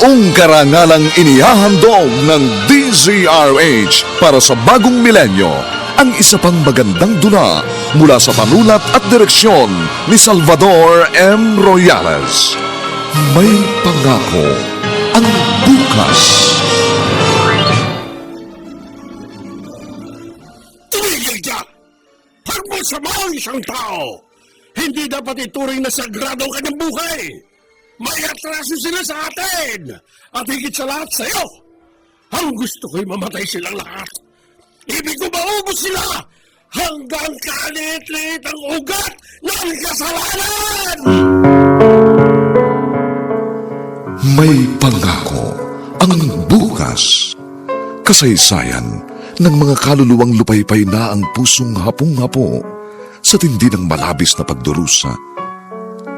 Buong karangalang inihahandog ng DZRH para sa bagong milenyo ang isa pang magandang dula mula sa panulat at direksyon ni Salvador M. Royales. May pangako ang bukas. Tumigil ka! Pag masama ang isang tao, hindi dapat ituring na sagrado ang kanyang buhay. May atraso sila sa atin! At higit sa lahat sa'yo! Ang gusto ko'y mamatay silang lahat. Ibig ko maubos sila hanggang kalit-lit ang ugat ng kasalanan! May pangako ang bukas. Kasaysayan ng mga kaluluwang lupaypay na ang pusong hapong-hapo sa tindi ng malabis na pagdurusa.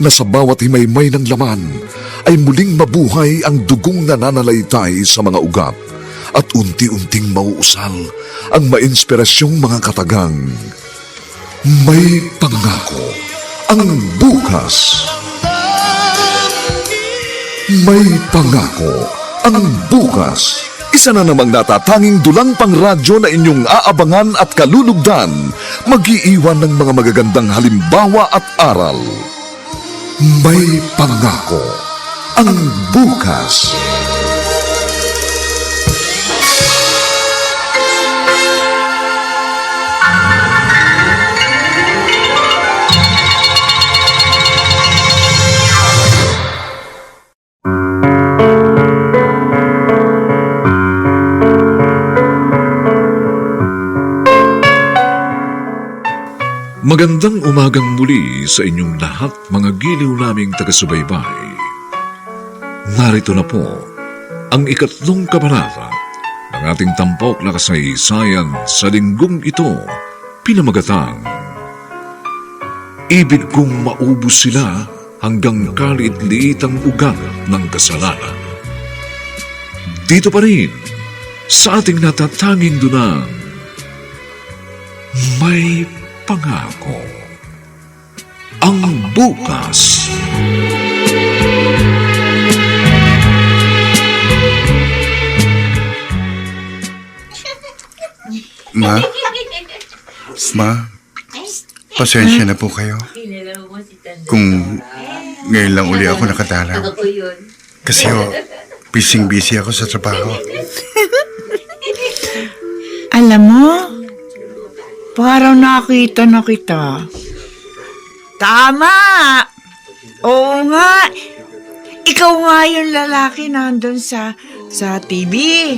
na sa bawat himaymay ng laman ay muling mabuhay ang dugong nananalaytay sa mga ugat at unti-unting mauusal ang mainspirasyong mga katagang. May pangako ang bukas. May pangako ang bukas. Isa na namang natatanging dulang pangradyo na inyong aabangan at kalulugdan, mag-iiwan ng mga magagandang halimbawa at aral. May pangako ang bukas. Magandang umagang muli sa inyong lahat mga giliw naming taga-subaybay. Narito na po ang ikatlong kabanata ng ating tampok na kasaysayan sa linggong ito, pinamagatang. Ibig kong maubos sila hanggang kaliit-liit ang ugat ng kasalanan. Dito pa rin, sa ating natatanging dunang, may pangako. Ang bukas. Ma? Ma? Pasensya na po kayo. Kung ngayon lang uli ako nakadalaw. Kasi ho, busy-busy ako sa trabaho. Alam mo, parang nakita na kita. Tama! Oo nga. Ikaw nga yung lalaki nandun sa, sa TV.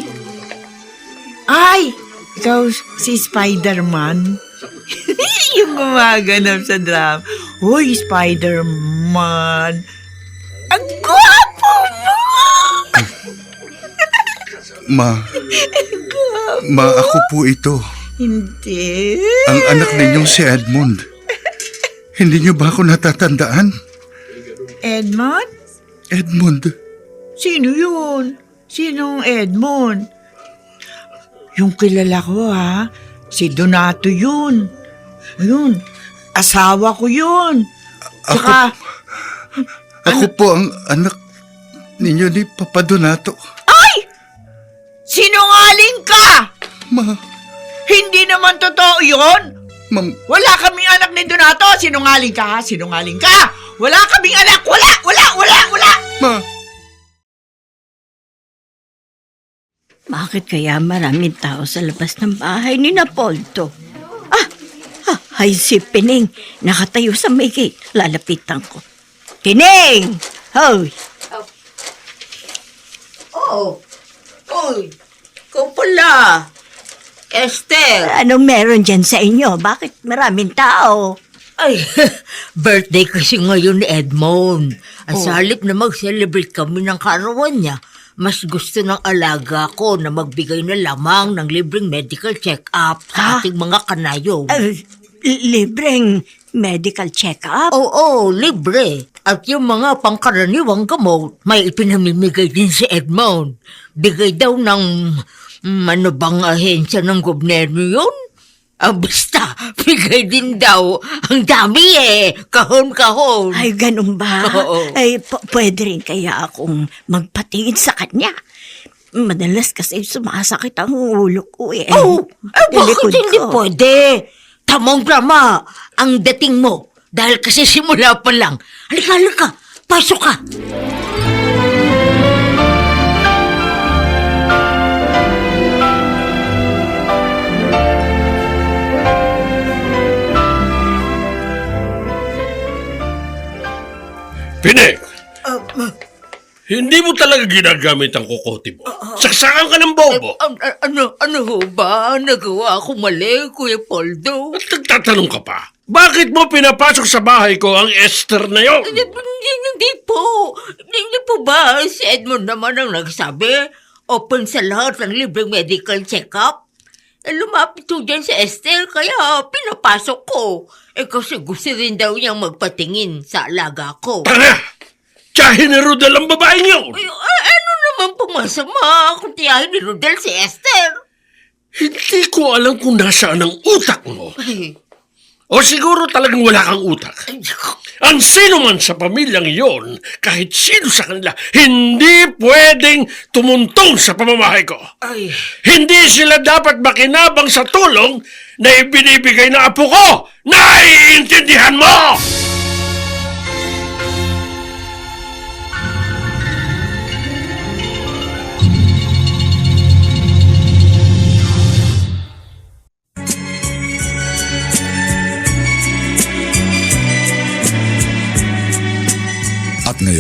Ay! Ikaw si Spider-Man. yung gumaganap sa drama. Uy, Spider-Man! Ang gwapo mo! Ma, ma ako po ito. Hindi. Ang anak ninyong si Edmund. Hindi niyo ba ako natatandaan? Edmond? Edmund, Sino yun? Sinong Edmond? Yung kilala ko ha, si Donato yun. Ayun, asawa ko yun. Tsaka, ako po ang anak ninyo ni Papa Donato. ay! Sinungaling ka! Ma, Hindi naman totoo yun! ma'am, Wala kaming anak ni Donato! Sinungaling ka ha? Sinungaling ka! Wala kaming anak! Wala! Wala! Wala! Wala! ma, Bakit kaya maraming tao sa labas ng bahay ni Napolto? Ah! ah ay si Pining. Nakatayo sa may gate. Lalapitan ko. Pining! Hoy! Oh, Uy! Ikaw pala! Esther! Anong meron dyan sa inyo? Bakit maraming tao? Ay, birthday kasi ngayon ni Edmond. Ang salip na mag-celebrate kami ng karawan niya, mas gusto ng alaga ko na magbigay na lamang ng libreng medical check-up sa Ha? ating mga kanayo. Ah, libreng medical check-up? Oo, libre. At yung mga pangkaraniwang gamot, may ipinamimigay din si Edmond. Bigay daw ng, ano bang ahensya ng gobyerno yun? Ah, basta, bigay din daw. Ang dami eh. Kahon-kahon. Ay, ganun ba? Oo. Ay, pwede rin kaya akong magpatingin sa kanya. Madalas kasi sumasakit ang ulo ko eh. Oh, eh bakit hindi ko. pwede? Tamang drama ang dating mo. Dahil kasi simula pa lang. Halika, halika. Pasok ka. Pinek! Hindi mo talaga ginagamit ang kokote mo. Saksakan ka ng bobo. An- an- ano, ano ho ba? Nagawa ko mali, Kuya Poldo. At nagtatanong ka pa, bakit mo pinapasok sa bahay ko ang Esther na yon? Hindi, hindi, hindi po. Hindi po ba si Edmond naman ang nagsabi? Open sa lahat ng libreng medical check-up? Eh, lumapit po dyan si Esther, kaya pinapasok ko. Eh, kasi gusto rin daw niyang magpatingin sa alaga ko. Tanga! Tiyahin ni Rodel ang babaeng yun! Ay, a- ano naman po masama kung tiyahin ni Rodel si Esther? Hindi ko alam kung nasaan ang utak mo. Ay, O siguro talagang wala kang utak. ay. Ang sino man sa pamilyang iyon, kahit sino sa kanila, hindi pwedeng tumuntong sa pamamahay ko. ay. Hindi sila dapat makinabang sa tulong na ibinibigay na apo ko. Naiintindihan mo!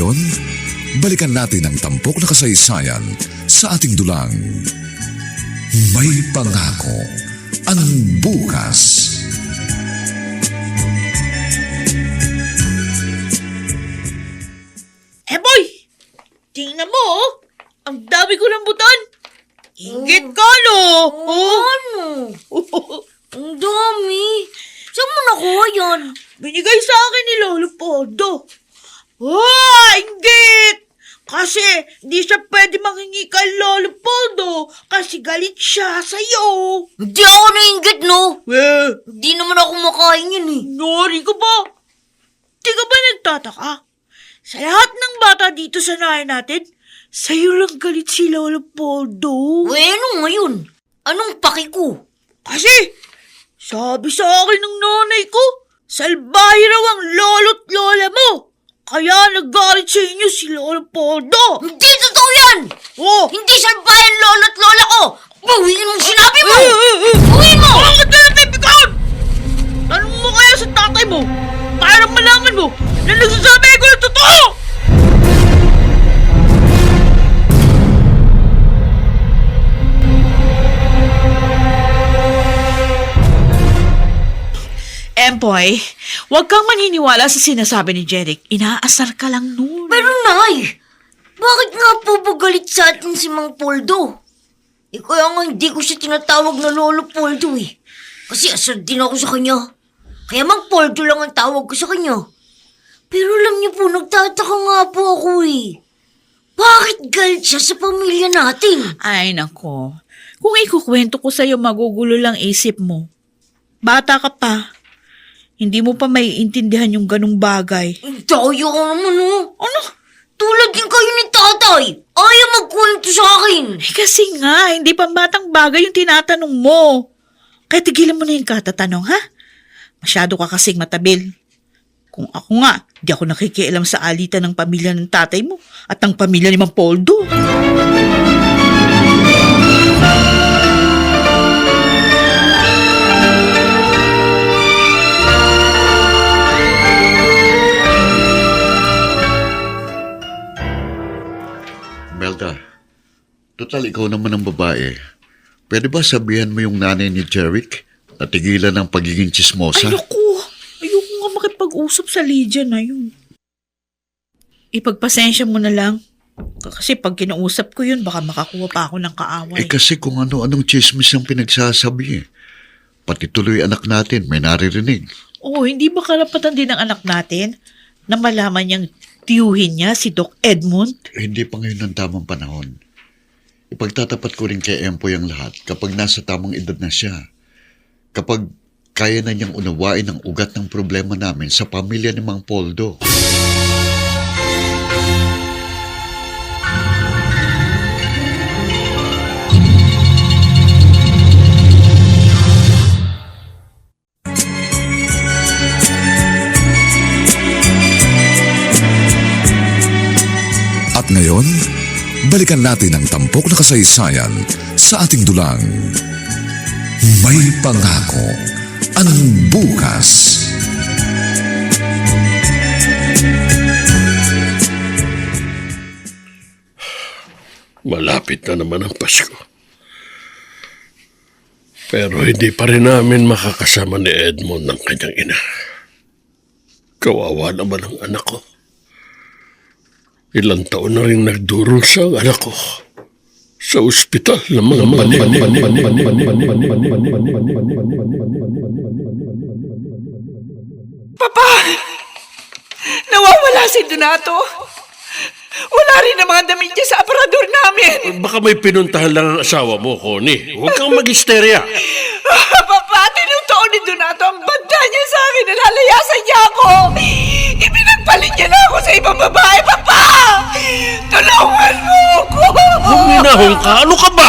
Ngayon, balikan natin ang tampok na kasaysayan sa ating dulang. May pangako ang bukas. Eh, boy! Tingnan mo, oh. Ang dami ko ng buton. Ingit ka, no? Oh. Ano? Ang dami. Saan mo nakuha yan? Binigay sa akin ni Lolo Podo. Oh, inggit! Kasi di siya pwede mangingi kay Lolo Podo kasi galit siya sa'yo. Hindi ako nainggit, no? Eh, Hindi naman ako makain yan, eh. nori ka ba? Di ka ba nagtataka? Sa lahat ng bata dito sa nahay natin, sa'yo lang galit si Lolo Podo. Uy, ano ngayon? Anong paki ko? Kasi, sabi sa akin ng nanay ko, salbahe raw ang lolo't lola mo. Kaya nagalit sa inyo si Lolo Podo. Hindi totoo yan! Oh! Hindi salbayan lolo at lola ko! Bawiin mong sinabi mo! Eh, eh, eh. Bawiin mo! Bakit ka natipikon? Tanong mo kaya sa tatay mo para malaman mo na nagsasabi ko ng totoo! Empoy, huwag kang maniniwala sa sinasabi ni Jeric. Inaasar ka lang nun. Pero nay, bakit nga po ba galit sa atin si Mang Poldo? Eh kaya nga hindi ko siya tinatawag na Lolo Poldo eh. Kasi asar din ako sa kanya. Kaya Mang Poldo lang ang tawag ko sa kanya. Pero alam niyo po, nagtataka nga po ako eh. Bakit galit siya sa pamilya natin? Ay, nako. Kung ikukwento ko sa'yo, magugulo lang isip mo. Bata ka pa. Hindi mo pa maiintindihan yung ganong bagay. Tayo ka naman oh. Ano? Tulad din kayo ni tatay. Ayaw magkwento sa akin. Eh, kasi nga, hindi pa batang bagay yung tinatanong mo. Kaya tigilan mo na yung katatanong, ha? Masyado ka kasing matabil. Kung ako nga, di ako nakikialam sa alitan ng pamilya ng tatay mo at ng pamilya ni Mang Poldo. Total ikaw naman ang babae. Pwede ba sabihan mo yung nanay ni Jeric na tigilan ng pagiging chismosa? Ay, naku. Ayoko nga makipag-usap sa Lydia na yun. Ipagpasensya mo na lang. Kasi pag kinausap ko yun, baka makakuha pa ako ng kaaway. Eh kasi kung ano-anong chismis ang pinagsasabi eh. Pati tuloy anak natin, may naririnig. Oo, hindi ba karapatan din ng anak natin na malaman niyang tiyuhin niya si Doc Edmund? Hindi pa ngayon ang tamang panahon. Ipagtatapat ko rin kay Empoy ang lahat kapag nasa tamang edad na siya. Kapag kaya na niyang unawain ang ugat ng problema namin sa pamilya ni Mang Poldo. Balikan natin ang tampok na kasaysayan sa ating dulang. May pangako ang bukas. Malapit na naman ang Pasko. Pero hindi pa rin namin makakasama ni Edmond ng kanyang ina. Kawawa naman ang anak ko. Ilang taon na rin nagdurusa ang anak ko sa ospital ng mga mani. Papa! Nawawala si Donato! Wala rin ang mga damit niya sa aparador namin! Baka may pinuntahan lang ang asawa mo, Connie. Huwag kang mag-hysteria. Ah, Papa, tinutuon ni Donato ang banda niya sa akin na lalayasan niya ako! Ipinagpalit niya na ako sa ibang babae, Papa! Tulungan mo ako! Huminahon ka, ano ka ba?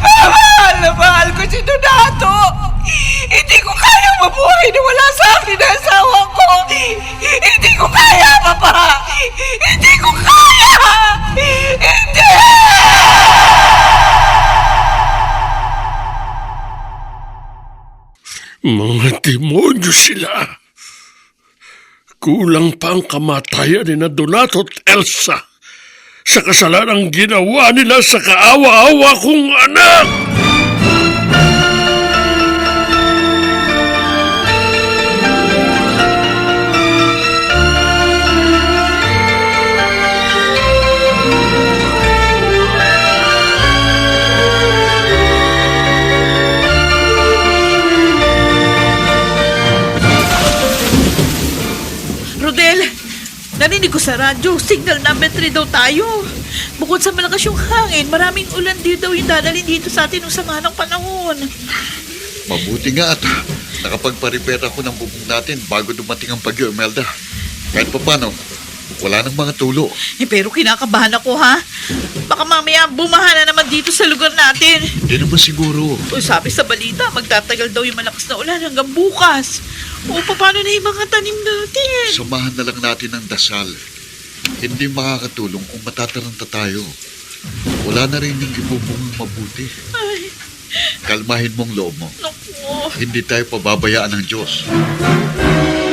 Mahal na mahal ko si Donato! Hindi ko kaya mabuhay na wala sa akin ang asawa ko! Hindi ko kaya, Papa! Hindi ko kaya! Hindi! Mga demonyo sila. Kulang pa ang kamatayan ni na Donato at Elsa sa kasalanang ginawa nila sa kaawa-awa kong anak. Narinig ko sa radyo, signal number 3 daw tayo. Bukod sa malakas yung hangin, maraming ulan din daw yung dadalhin dito sa atin ng sama ng panahon. Mabuti nga at nakapagpa-repair ako ng bubong natin bago dumating ang bagyo, Imelda. Kahit pa paano, wala nang mga tulo. Eh, pero kinakabahan ako ha. Baka mamaya bumaha na naman dito sa lugar natin. Hindi naman siguro. O sabi sa balita, magtatagal daw yung malakas na ulan hanggang bukas. O paano na yung mga tanim natin? Samahan na lang natin ng dasal. Hindi makakatulong kung matataranta tayo. Wala na rin yung ibubong mabuti. Ay, Kalmahin mong loob mo. naku. Hindi tayo pababayaan ng Diyos. Ay,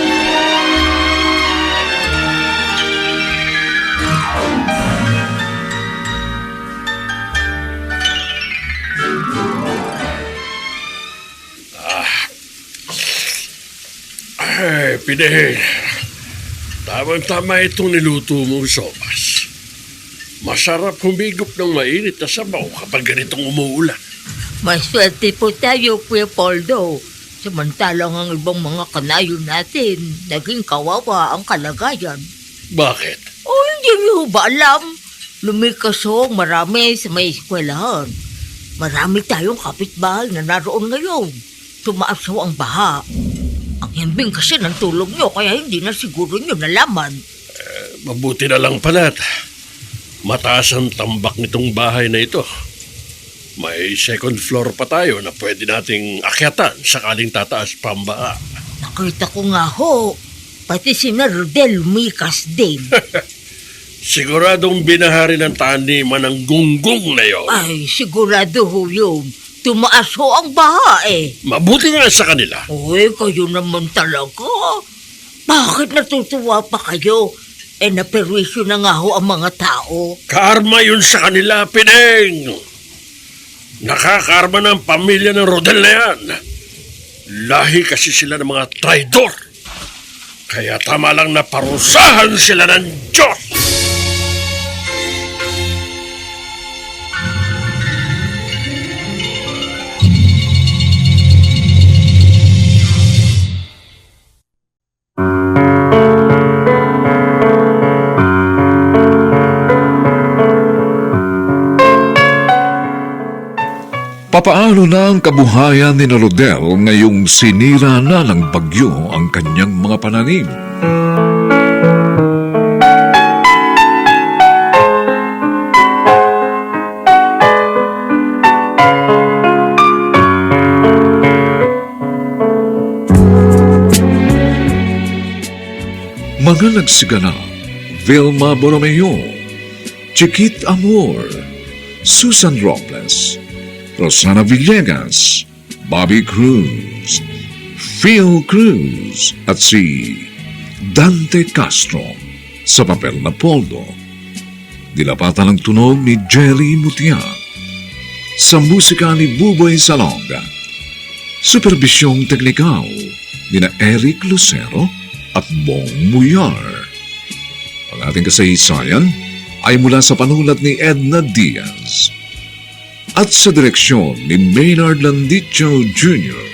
Pinay. Tamang-tama itong niluto mong sopas. Masarap humigop ng mainit na sabaw kapag ganitong umuulan. Maswerte po tayo, Kuya Poldo. Samantalang ang ibang mga kanayo natin, naging kawawa ang kalagayan. Bakit? O hindi niyo ba alam? Lumikas ho marami sa may eskwelahan. Marami tayong kapitbahay na naroon ngayon. Tumaas ho ang baha. Ang himbing kasi ng tulong niyo kaya hindi na siguro niyo nalaman. Mabuti na lang pala't mataas ang tambak nitong bahay na ito. May second floor pa tayo na pwede nating akyatan sakaling tataas pa ang baha. Nakita ko nga ho, pati si Nardel lumikas din. Siguradong binahari ng taniman ng gunggong na yon. Ay, sigurado ho yun. Tumaas ho ang baha eh. Mabuti nga sa kanila. Uy, kayo naman talaga. Bakit natutuwa pa kayo? Eh, naperwisyo na nga ho ang mga tao. Karma yun sa kanila, Pineng! Nakakarma ng pamilya ng Rodel na yan. Lahi kasi sila ng mga traidor. Kaya tama lang na parusahan sila ng Diyos. Papaano na ang kabuhayan ni Rodel ngayong sinira na ng bagyo ang kanyang mga pananim? Mga nagsigana, Vilma Borromeo, Chiquit Amor, Susan Robles, Rosana Villegas, Bobby Cruz, Phil Cruz at si Dante Castro sa papel na Poldo. Dilapatan ng tunog ni Jerry Mutia sa musika ni Buboy Salonga. Superbisyong teknikal ni na Eric Lucero at Bong Muyar. Ang ating kasaysayan ay mula sa panulat ni Edna Diaz at sa direksyon ni Maynard Landicho Jr.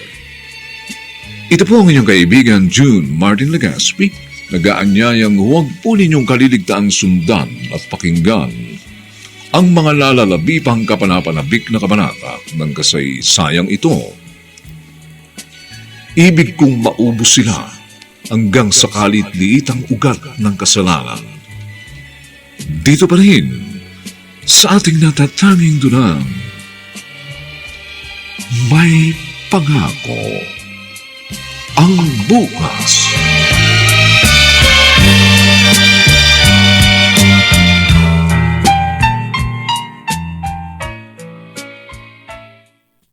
Ito po ang inyong kaibigan June Martin Legaspi, nagaanyayang huwag po ninyong kaliligtaang sundan at pakinggan ang mga lalalabipang kapanapanabik na kabanata ng kasaysayang ito. Ibig kong maubos sila hanggang sa kalit-liitang ugat ng kasalanan. Dito pa rin, sa ating natatanging dunang, may pangako ang bukas.